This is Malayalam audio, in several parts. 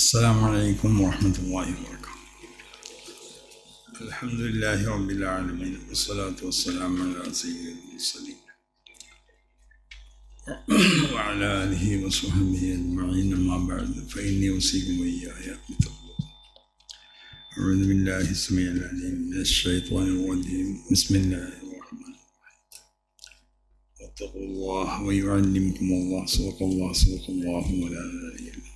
السلام عليكم ورحمة الله وبركاته. الحمد لله رب العالمين والصلاة والسلام على سيد المرسلين. وعلى آله وصحبه أجمعين أما بعد فإني أوصيكم وإياي بتقوى أعوذ بالله السميع العليم من الشيطان الرجيم. بسم الله الرحمن الرحيم. واتقوا الله ويعلمكم الله صدق الله صدق الله ولا إله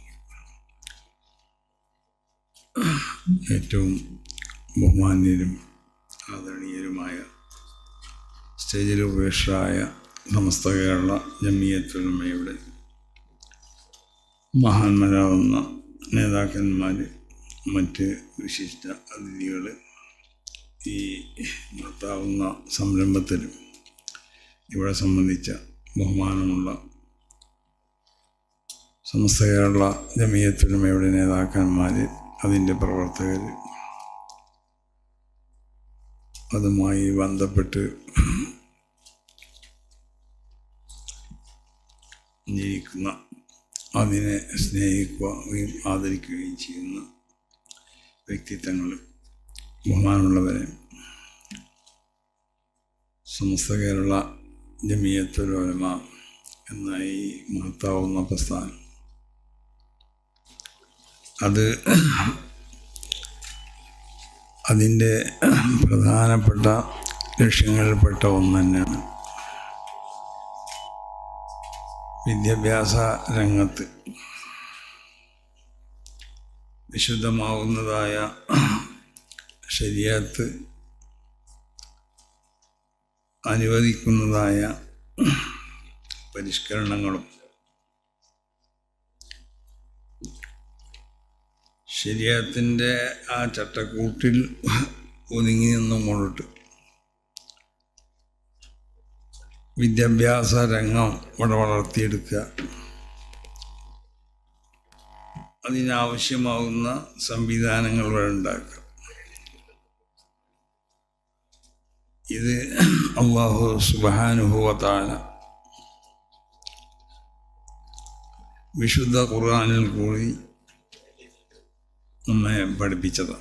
ഏറ്റവും ബഹുമാന്യരും ആദരണീയരുമായ സ്റ്റേജിൽ ഉപേക്ഷരായ സമസ്ത കേരള ജമിയത്തുലമയുടെ മഹാന്മാരാവുന്ന നേതാക്കന്മാർ മറ്റ് വിശിഷ്ട അതിഥികൾ ഈ നടത്താവുന്ന സംരംഭത്തിലും ഇവിടെ സംബന്ധിച്ച ബഹുമാനമുള്ള സമസ്ത കേരള ജമിയത്തുലമയുടെ നേതാക്കന്മാർ അതിന്റെ പ്രവർത്തകർ അതുമായി ബന്ധപ്പെട്ട് ജീവിക്കുന്ന അതിനെ സ്നേഹിക്കുകയും ആദരിക്കുകയും ചെയ്യുന്ന വ്യക്തിത്വങ്ങൾ ബഹുമാനമുള്ളവരെ സമസ്ത കേരള ജമിയത്തുലോലമ എന്ന ഈ മഹത്താവുന്ന പ്രസ്ഥാനം. അത് അതിന്റെ പ്രധാനപ്പെട്ട ലക്ഷ്യങ്ങളിൽപ്പെട്ട ഒന്ന് തന്നെയാണ് വിദ്യാഭ്യാസ രംഗത്ത് വിശുദ്ധമാവുന്നതായ ശരിയത്ത് അനുവദിക്കുന്നതായ പരിഷ്കരണങ്ങളും ശരീരത്തിന്റെ ആ ചട്ടക്കൂട്ടിൽ ഒതുങ്ങി നിന്നും കൊണ്ടിട്ട് വിദ്യാഭ്യാസ രംഗം ഇവിടെ വളർത്തിയെടുക്കുക. അതിനാവശ്യമാവുന്ന സംവിധാനങ്ങൾ ഇവിടെ ഉണ്ടാക്കുക. ഇത് അള്ളാഹു സുബാനുഭവത്താണ് വിശുദ്ധ ഖുർആാനിൽ കൂടി നമ്മെ പഠിപ്പിച്ചത്.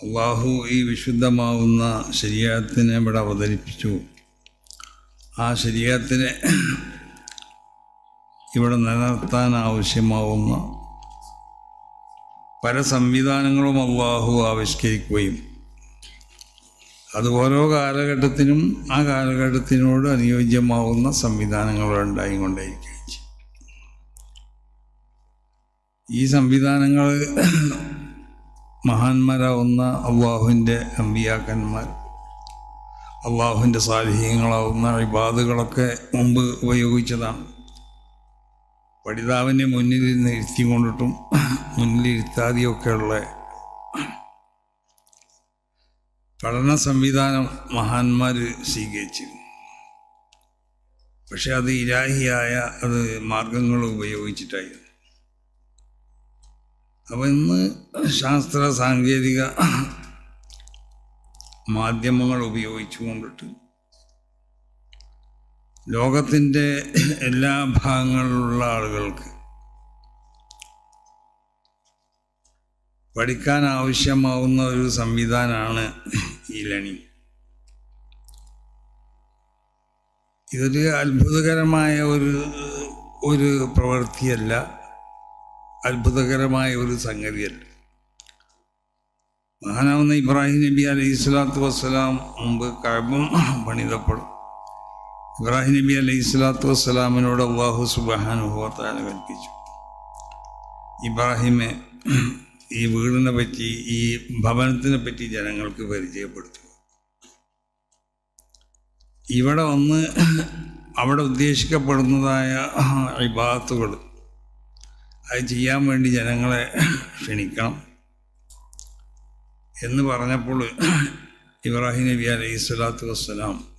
അള്ളാഹു ഈ വിശുദ്ധമാവുന്ന ശരീരത്തിനെ ഇവിടെ അവതരിപ്പിച്ചു. ആ ശരീരത്തിനെ ഇവിടെ നിലനിർത്താൻ ആവശ്യമാവുന്ന പല സംവിധാനങ്ങളും അള്ളാഹു ആവിഷ്കരിക്കുകയും അത് ഓരോ കാലഘട്ടത്തിനും ആ കാലഘട്ടത്തിനോട് അനുയോജ്യമാവുന്ന സംവിധാനങ്ങൾ ഉണ്ടായിക്കൊണ്ടേയിരിക്കുകയും ചെയ്യും ഈ സംവിധാനങ്ങൾ മഹാന്മാരാവുന്ന അള്ളാഹുവിന്റെ അമ്പിയാക്കന്മാർ അള്ളാഹുവിന്റെ സാലിഹ്യങ്ങളാവുന്ന ഇബാദുകളൊക്കെ മുമ്പ് ഉപയോഗിച്ചതാണ്. പഠിതാവിനെ മുന്നിൽ ഇരുത്തി കൊണ്ടിട്ടും മുന്നിലിരുത്താതെയൊക്കെയുള്ള പഠന സംവിധാനം മഹാന്മാർ സ്വീകരിച്ചിരുന്നു. പക്ഷെ അത് ഇരാഹിയായ അത് മാർഗങ്ങൾ ഉപയോഗിച്ചിട്ടായിരുന്നു. അപ്പം ഇന്ന് ശാസ്ത്ര സാങ്കേതിക മാധ്യമങ്ങൾ ഉപയോഗിച്ചു കൊണ്ടിട്ട് ലോകത്തിന്റെ എല്ലാ ഭാഗങ്ങളിലുള്ള ആളുകൾക്ക് പഠിക്കാൻ ആവശ്യമാവുന്ന ഒരു സംവിധാനമാണ് ഈ ലേണിംഗ്. ഇതൊരു അത്ഭുതകരമായ ഒരു ഒരു പ്രവൃത്തിയല്ല. അത്ഭുതകരമായ ഒരു സംഗതിയല്ല. മഹാനാവുന്ന ഇബ്രാഹിം നബി അലൈഹി സ്വലാത്തു വസ്സലാം മുമ്പ് കഴമ്പം പണിതപ്പോൾ ഇബ്രാഹിം നബി അലൈഹി സ്വലാത്തു വസ്സലാമിനോട് അള്ളാഹു സുബാനുഭവത്താല കൽപ്പിച്ചു. ഇബ്രാഹിമെ ഈ വീടിനെ പറ്റി ഈ ഭവനത്തിനെ പറ്റി ജനങ്ങൾക്ക് പരിചയപ്പെടുത്തുക. ഇവിടെ വന്ന് അവിടെ ഉദ്ദേശിക്കപ്പെടുന്നതായ ഇബാത്തുകൾ അത് ചെയ്യാൻ വേണ്ടി ജനങ്ങളെ ക്ഷണിക്കണം. എന്ന് പറഞ്ഞപ്പോൾ ഇബ്രാഹിം നബി അലൈഹി സ്വലാത്തു വസ്സലാം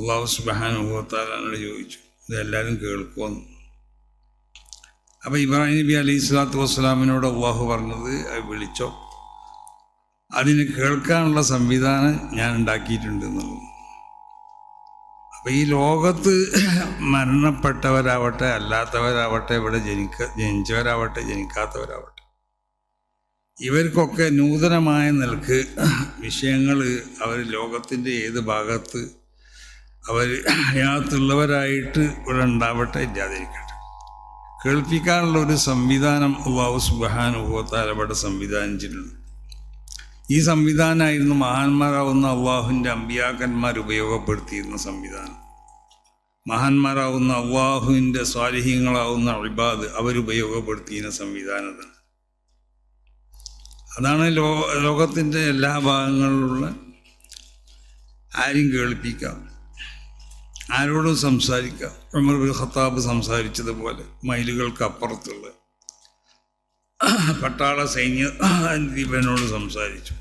അള്ളാഹു സുബാനുഭവത്താലോട് ചോദിച്ചു ഇതെല്ലാവരും കേൾക്കുമെന്ന് അപ്പോൾ ഇബ്രാഹിം നബി അലൈഹി സ്വലാത്തു വസ്സലാമിനോട് അള്ളാഹു പറഞ്ഞത് അത് വിളിച്ചോ. അതിന് കേൾക്കാനുള്ള സംവിധാനം ഞാൻ ഉണ്ടാക്കിയിട്ടുണ്ട് എന്നുള്ളത്. അപ്പം ഈ ലോകത്ത് മരണപ്പെട്ടവരാവട്ടെ അല്ലാത്തവരാവട്ടെ ഇവിടെ ജനിക്ക ജനിച്ചവരാവട്ടെ ജനിക്കാത്തവരാവട്ടെ ഇവർക്കൊക്കെ നൂതനമായ നിൽക്ക് വിഷയങ്ങൾ അവർ ലോകത്തിന്റെ ഏത് ഭാഗത്ത് അവർ അതിനകത്തുള്ളവരായിട്ട് ഇവിടെ ഉണ്ടാവട്ടെ ഇല്ലാതിരിക്കട്ടെ. കേൾപ്പിക്കാനുള്ള ഒരു സംവിധാനം അള്ളാഹു സുബാനുഭവത്താൽ അവിടെ സംവിധാനിച്ചിട്ടുണ്ട്. ഈ സംവിധാനമായിരുന്നു മഹാന്മാരാവുന്ന അള്ളാഹുവിന്റെ അമ്പിയാക്കന്മാർ ഉപയോഗപ്പെടുത്തിയിരുന്ന സംവിധാനം. മഹാന്മാരാവുന്ന അള്ളാഹുവിന്റെ സ്വാലിഹ്യങ്ങളാവുന്ന അഴിബാദ് അവരുപയോഗപ്പെടുത്തിയിരുന്ന സംവിധാനത്തിന്. അതാണ് ലോ ലോകത്തിന്റെ എല്ലാ ഭാഗങ്ങളിലുള്ള ആരും കേൾപ്പിക്കാം. ആരോടും സംസാരിക്കാം. ഉമർ ബിൻ ഖത്താബ് സംസാരിച്ചതുപോലെ മൈലുകൾക്ക് അപ്പുറത്തുള്ള പട്ടാള സൈന്യ ദീപനോട് സംസാരിച്ചു.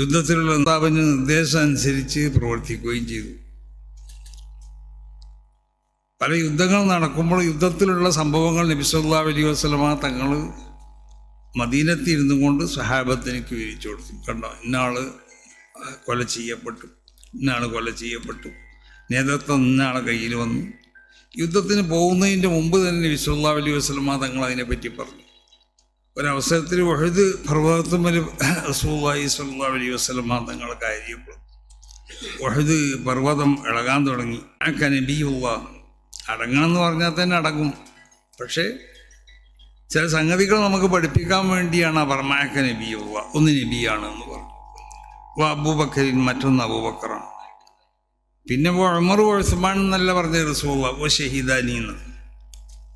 യുദ്ധത്തിലുള്ള സ്ഥാപന നിർദ്ദേശം അനുസരിച്ച് പ്രവർത്തിക്കുകയും ചെയ്തു. പല യുദ്ധങ്ങൾ നടക്കുമ്പോൾ യുദ്ധത്തിലുള്ള സംഭവങ്ങൾ നബിസ്വല്ലാ അലൈഹി വസ്ലമ തങ്ങൾ മദീനത്തിരുന്നു കൊണ്ട് സഹാബത്തിനേക്ക് വിരിച്ചു കൊടുത്തു. കണ്ടോ? ഇന്നാൾ കൊല ചെയ്യപ്പെട്ടു. ഇന്നാൾ കൊല ചെയ്യപ്പെട്ടു. നേതൃത്വം ഇന്നാളെ കയ്യിൽ വന്നു. യുദ്ധത്തിന് പോകുന്നതിന്റെ മുമ്പ് തന്നെ വിശ്വല്ലാ അലൈഹി വസ്ലമ തങ്ങൾ അതിനെപ്പറ്റി പറഞ്ഞു. ഒരവസരത്തിൽ വഴുത് പർവതത്തുമ്മൽ റസൂല്ലായി സല്ലാ അലൈഹി വസ്ലം തങ്ങൾ ആയിരിക്കുമ്പോൾ വഴുത് പർവതം ഇളകാൻ തുടങ്ങി. അക്ക നബിയുള്ള. അടങ്ങണം എന്ന് പറഞ്ഞാൽ തന്നെ അടങ്ങും. പക്ഷേ ചില സംഗതികൾ നമുക്ക് പഠിപ്പിക്കാൻ വേണ്ടിയാണ് ആ പറമാക്ക നബിയുള്ള. ഒന്ന് നബിയാണ് എന്ന് പറഞ്ഞു അബൂബക്കരിൻ മറ്റൊന്ന് അബൂബക്കറാണ്. പിന്നെ ഉമർ ഉസ്മാൻ എന്നല്ല പറഞ്ഞ റസൂള്ള ഓ ഷഹീദാനി എന്ന്.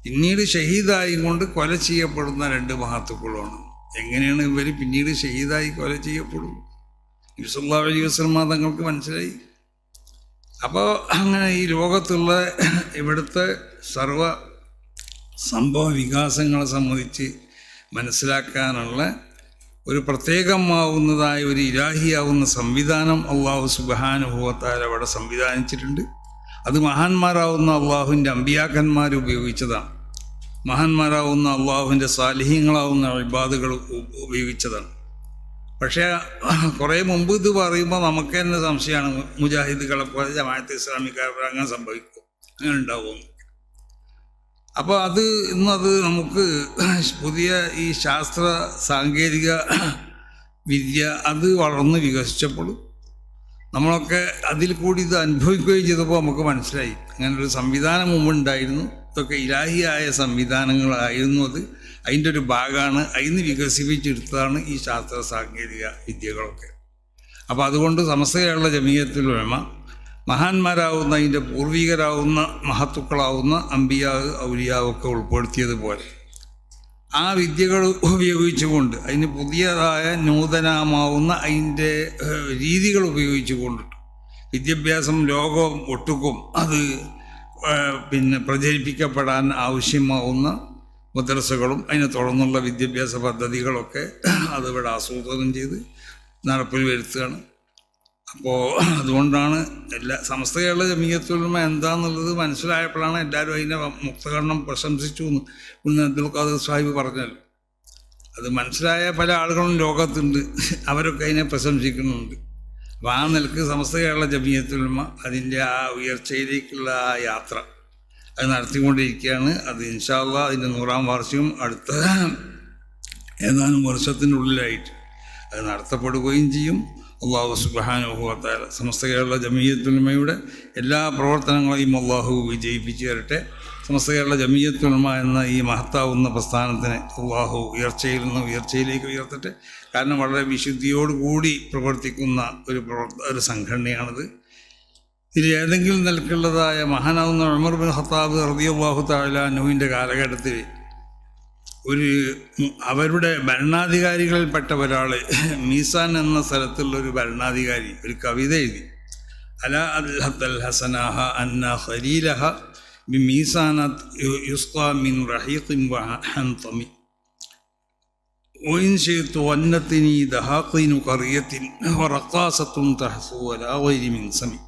പിന്നീട് ഷഹീദായും കൊണ്ട് കൊല ചെയ്യപ്പെടുന്ന രണ്ട് മഹത്തുക്കളാണ്. എങ്ങനെയാണ് ഇവർ പിന്നീട് ഷഹീദായി കൊല ചെയ്യപ്പെടും? യുസുല്ലാ അലൈഹി വസ്ലമ തങ്ങൾക്ക് മനസ്സിലായി? അപ്പോൾ അങ്ങനെ ഈ ലോകത്തുള്ള ഇവിടുത്തെ സർവ സംഭവ വികാസങ്ങളെ സംബന്ധിച്ച് മനസ്സിലാക്കാനുള്ള ഒരു പ്രത്യേകമാവുന്നതായ ഒരു ഇരാഹിയാവുന്ന സംവിധാനം അള്ളാഹു സുബാനുഭവത്താൽ അവിടെ സംവിധാനിച്ചിട്ടുണ്ട്. അത് മഹാന്മാരാവുന്ന അള്ളാഹുവിന്റെ അമ്പിയാക്കന്മാർ ഉപയോഗിച്ചതാണ്. മഹാന്മാരാവുന്ന അള്ളാഹുവിന്റെ സാലിഹ്യങ്ങളാവുന്ന ഇബാദുകൾ ഉപയോഗിച്ചതാണ്. പക്ഷേ കുറേ മുമ്പ് ഇത് പറയുമ്പോൾ നമുക്ക് തന്നെ സംശയമാണ്. മുജാഹിദുകളെ പോലെ ജമാഅത്ത് ഇസ്ലാമിക്കാർ അങ്ങനെ സംഭവിക്കും. അങ്ങനെ ഉണ്ടാവുമെന്ന് അപ്പോൾ അത് ഇന്നത് നമുക്ക് പുതിയ ഈ ശാസ്ത്ര സാങ്കേതിക വിദ്യ അത് വളർന്ന് വികസിച്ചപ്പോൾ നമ്മളൊക്കെ അതിൽ കൂടി ഇത് അനുഭവിക്കുകയും ചെയ്തപ്പോൾ നമുക്ക് മനസ്സിലായി. അങ്ങനെ ഒരു സംവിധാനം മുമ്പുണ്ടായിരുന്നു. ഇതൊക്കെ ഇലാഹിയായ സംവിധാനങ്ങളായിരുന്നു അത്. അതിന്റെ ഒരു ഭാഗമാണ് അതിന് വികസിപ്പിച്ചെടുത്തതാണ് ഈ ശാസ്ത്ര സാങ്കേതിക വിദ്യകളൊക്കെ. അപ്പോൾ അതുകൊണ്ട് സമസ്തയുള്ള ജമീയത്തിൽ വേമ മഹാന്മാരാവുന്ന അതിന്റെ പൂർവികരാവുന്ന മഹത്തുക്കളാവുന്ന അമ്പിയാവ് ഔലിയാവൊക്കെ ഉൾപ്പെടുത്തിയതുപോലെ ആ വിദ്യകൾ ഉപയോഗിച്ചുകൊണ്ട് അതിന് പുതിയതായ നൂതനമാവുന്ന അതിന്റെ രീതികൾ ഉപയോഗിച്ചുകൊണ്ടിട്ട്. വിദ്യാഭ്യാസം ലോകം ഒട്ടുക്കും അത് പിന്നെ പ്രചരിപ്പിക്കപ്പെടാൻ ആവശ്യമാവുന്ന മദ്രസകളും അതിനെ തുടർന്നുള്ള വിദ്യാഭ്യാസ പദ്ധതികളൊക്കെ അതിവിടെ ആസൂത്രണം ചെയ്ത് നടപ്പിൽ വരുത്തുകയാണ്. അപ്പോൾ അതുകൊണ്ടാണ് എല്ലാ സമസ്ത കേരള ജമീയത്തുൽമ എന്താന്നുള്ളത് മനസ്സിലായപ്പോഴാണ് എല്ലാവരും അതിനെ മുക്തകരണം പ്രശംസിച്ചു എന്ന് ഇന്ന് അബ്ദുൽ ഖാദർ സാഹിബ് പറഞ്ഞല്ലോ. അത് മനസ്സിലായ പല ആളുകളും ലോകത്തുണ്ട്. അവരൊക്കെ അതിനെ പ്രശംസിക്കുന്നുണ്ട്. അപ്പോൾ ആ നിലയ്ക്ക് സമസ്ത കേരള ജമീയത്തുൽമ അതിന്റെ ആ ഉയർച്ചയിലേക്കുള്ള ആ യാത്ര അത് നടത്തിക്കൊണ്ടിരിക്കുകയാണ്. അത് ഇൻഷാല്ല അതിന്റെ നൂറാം വാർഷികം അടുത്ത ഏതാനും വർഷത്തിനുള്ളിലായിട്ട് അത് നടത്തപ്പെടുകയും ചെയ്യും. അള്ളാഹു സുബാനുഭവത്താല സമസ്ത കേരള ജമീയത്തുൽമയുടെ എല്ലാ പ്രവർത്തനങ്ങളെയും അള്ളാഹു വിജയിപ്പിച്ചു തരട്ടെ. സമസ്ത കേരള ജമീയത്തുൽമ എന്ന ഈ മഹത്താവുന്ന പ്രസ്ഥാനത്തിനെ അള്ളാഹു ഉയർച്ചയിൽ നിന്ന് ഉയർച്ചയിലേക്ക് ഉയർത്തട്ടെ. കാരണം വളരെ വിശുദ്ധിയോടുകൂടി പ്രവർത്തിക്കുന്ന ഒരു പ്രവർത്ത ഒരു സംഘടനയാണിത്. ഇതിൽ ഏതെങ്കിലും നിലക്കുള്ളതായ മഹാനാവുന്ന ഉമർ ബിൻ ഖത്താബ് റതിയാഹു താലാനുവിന്റെ കാലഘട്ടത്തിൽ ഒരു അവരുടെ ഭരണാധികാരികളിൽപ്പെട്ട ഒരാൾ മീസാൻ എന്ന സ്ഥലത്തുള്ള ഒരു ഭരണാധികാരി ഒരു കവിത എഴുതി അല അൽ ഹസനാഹ അന്ന ഖലീലഹ ബി മീസാനത്ത് യുസ്ക മിൻ റഹീഖിൻ വഹന്തമി وإن شئت ونتني دهاقين قرية ورقاصة تحصو ولا غير من سمي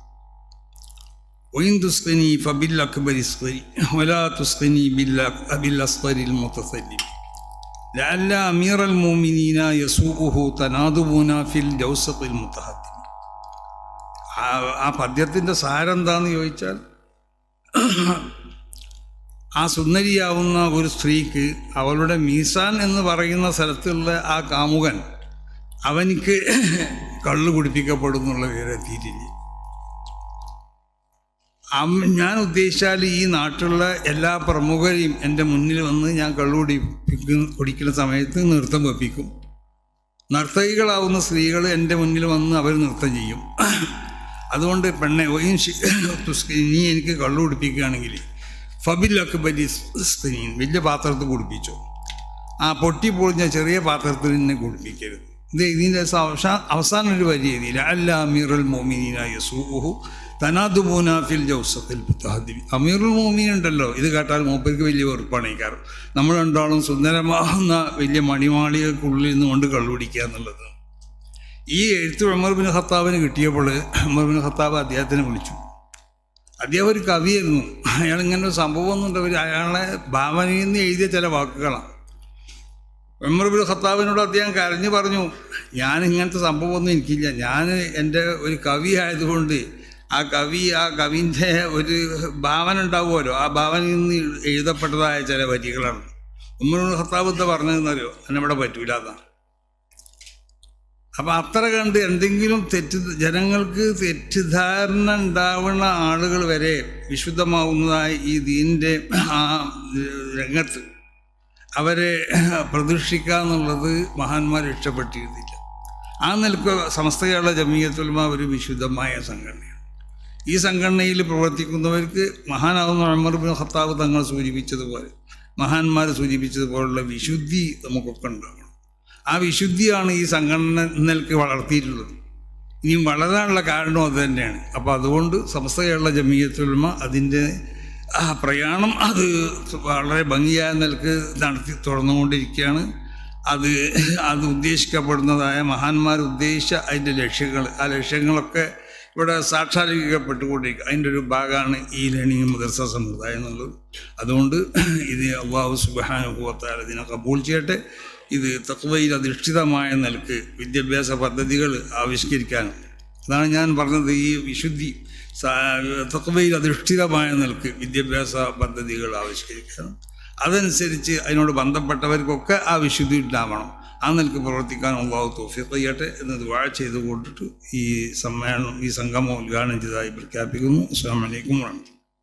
وإن تسقني فبالأكبر اسقني ولا تسقني بالأصغر المتسلم لعل أمير المؤمنين يسوقه تنادبنا في الجوسق المتهدم ആ ആ പദ്യത്തിൻ്റെ സാരം എന്താന്ന് ചോദിച്ചാൽ ആ സുന്ദരിയാവുന്ന ഒരു സ്ത്രീക്ക് അവളുടെ മീസാൻ എന്ന് പറയുന്ന സ്ഥലത്തുള്ള ആ കാമുകൻ അവനിക്ക് കള്ളു കുടിപ്പിക്കപ്പെടുന്നുള്ള വിവരം എത്തിയിട്ടില്ല അം- ഞാൻ ഉദ്ദേശിച്ചാൽ ഈ നാട്ടിലുള്ള എല്ലാ പ്രമുഖരെയും എന്റെ മുന്നിൽ വന്ന് ഞാൻ കള്ളു കുടിപ്പിക്കുന്ന കുടിക്കുന്ന സമയത്ത് നൃത്തം വെപ്പിക്കും. നർത്തകികളാവുന്ന സ്ത്രീകൾ എന്റെ മുന്നിൽ വന്ന് അവർ നൃത്തം ചെയ്യും. അതുകൊണ്ട് പെണ്ണെ നീ എനിക്ക് കള്ളു കുടിപ്പിക്കുകയാണെങ്കിൽ ഫബിൽ അക്ബലി സ്ത്രീൻ വലിയ പാത്രത്തിൽ കുടിപ്പിച്ചു? ആ പൊട്ടി പൊളിഞ്ഞ ചെറിയ പാത്രത്തിൽ നിന്നെ കുടിപ്പിക്കരുത്. ഇത് ഇതിന്റെ അവസാന ഒരു വരി രീതിയിൽ അല്ല മീറൽ മോമിനായ യസൂഹു തനാദുബൂന ഫിൽ ജോസഫിൽ പുത്താദിബി അമീറുൽ മോമീൻ ഉണ്ടല്ലോ. ഇത് കേട്ടാൽ മൂപ്പർക്ക് വലിയ വെറുപ്പാണ് ഈ കാരണം നമ്മൾ രണ്ടാളും സുന്ദരമാകുന്ന വലിയ മണിമാളികൾക്കുള്ളിൽ നിന്നുകൊണ്ട് കള്ളുപിടിക്കുക എന്നുള്ളത്. ഈ എഴുത്ത് ഉമർ ബിൻ കിട്ടിയപ്പോൾ ഉമർ ബിൻ ഖത്താബ് അദ്ദേഹത്തിനെ വിളിച്ചു. അദ്ദേഹം ഒരു കവിയായിരുന്നു. അയാൾ ഇങ്ങനെ ഒരു സംഭവം ഒന്നുണ്ട്. അയാളെ ഭാവനയിൽ നിന്ന് എഴുതിയ ചില വാക്കുകളാണ്. ഉമർ ബിൻ ഖത്താബിനോട് അദ്ദേഹം കരഞ്ഞു പറഞ്ഞു ഞാൻ ഇങ്ങനത്തെ സംഭവമൊന്നും എനിക്കില്ല. ഞാൻ എന്റെ ഒരു കവി ആയതുകൊണ്ട് ആ കവി ആ കവിന്റെ ഒരു ഭാവന ഉണ്ടാവുമല്ലോ. ആ ഭാവനയിൽ നിന്ന് എഴുതപ്പെട്ടതായ ചില വരികളാണ്. ഖത്താബ് എന്താ പറഞ്ഞതെന്നറിയോ? എന്നെ പറ്റൂല അതാണ് അപ്പം അത്ര കണ്ട് എന്തെങ്കിലും തെറ്റ് ജനങ്ങൾക്ക് തെറ്റിദ്ധാരണ ഉണ്ടാവുന്ന ആളുകൾ വരെ വിശുദ്ധമാവുന്നതായി ഈ ദീനിന്റെ ആ രംഗത്ത് അവരെ പ്രതീക്ഷിക്കുക എന്നുള്ളത് മഹാന്മാർ ഇഷ്ടപ്പെട്ടിരുന്നില്ല. ആ നിലയ്ക്ക് സമസ്ത കേരള ജമീയത്തുൽമ ഒരു വിശുദ്ധമായ സംഘടനയാണ്. ഈ സംഘടനയിൽ പ്രവർത്തിക്കുന്നവർക്ക് മഹാനാകുന്ന ഉമർ ബിൻ ഖത്താബ് തങ്ങൾ സൂചിപ്പിച്ചതുപോലെ മഹാന്മാർ സൂചിപ്പിച്ചതുപോലുള്ള വിശുദ്ധി നമുക്കൊക്കെ ഉണ്ടാകണം ആ വിശുദ്ധിയാണ് ഈ സംഘടന നിലയ്ക്ക് വളർത്തിയിട്ടുള്ളത്. ഇനിയും വളരാനുള്ള കാരണം അത് തന്നെയാണ്. അപ്പോൾ അതുകൊണ്ട് സമസ്ത കേരള ജമീയത്തുൽമ അതിന്റെ ആ പ്രയാണം അത് വളരെ ഭംഗിയായ നിലയ്ക്ക് നടത്തി തുറന്നുകൊണ്ടിരിക്കുകയാണ്. അത് അത് ഉദ്ദേശിക്കപ്പെടുന്നതായ മഹാന്മാർ ഉദ്ദേശിച്ച അതിന്റെ ലക്ഷ്യങ്ങൾ ആ ലക്ഷ്യങ്ങളൊക്കെ ഇവിടെ സാക്ഷാത്കരിക്കപ്പെട്ടുകൊണ്ടിരിക്കുക അതിന്റെ ഒരു ഭാഗമാണ് ഈ ലേണിംഗ് മദർസ സമുദായം എന്നുള്ളത്. അതുകൊണ്ട് ഇത് അള്ളാഹു സുബാനുഭവത്താൽ ഇതിനെ കബൂൾ ചെയ്യട്ടെ. ഇത് തത്വയിൽ അധിഷ്ഠിതമായ നിലയ്ക്ക് വിദ്യാഭ്യാസ പദ്ധതികൾ ആവിഷ്കരിക്കാനും അതാണ് ഞാൻ പറഞ്ഞത് ഈ വിശുദ്ധി തത്വയിൽ അധിഷ്ഠിതമായ നിലയ്ക്ക് വിദ്യാഭ്യാസ പദ്ധതികൾ ആവിഷ്കരിക്കണം. അതനുസരിച്ച് അതിനോട് ബന്ധപ്പെട്ടവർക്കൊക്കെ ആ വിശുദ്ധി ഉണ്ടാവണം. ആ നിലയ്ക്ക് പ്രവർത്തിക്കാൻ അള്ളാഹു തോഫിക്ക് ചെയ്യട്ടെ എന്ന് ദുവാഴ ചെയ്തുകൊണ്ടിട്ട് ഈ സമ്മേളനം ഈ സംഗമം ഉദ്ഘാടനം ചെയ്തതായി പ്രഖ്യാപിക്കുന്നു. അസ്സാം വലൈക്കും വാഹമത്തുള്ള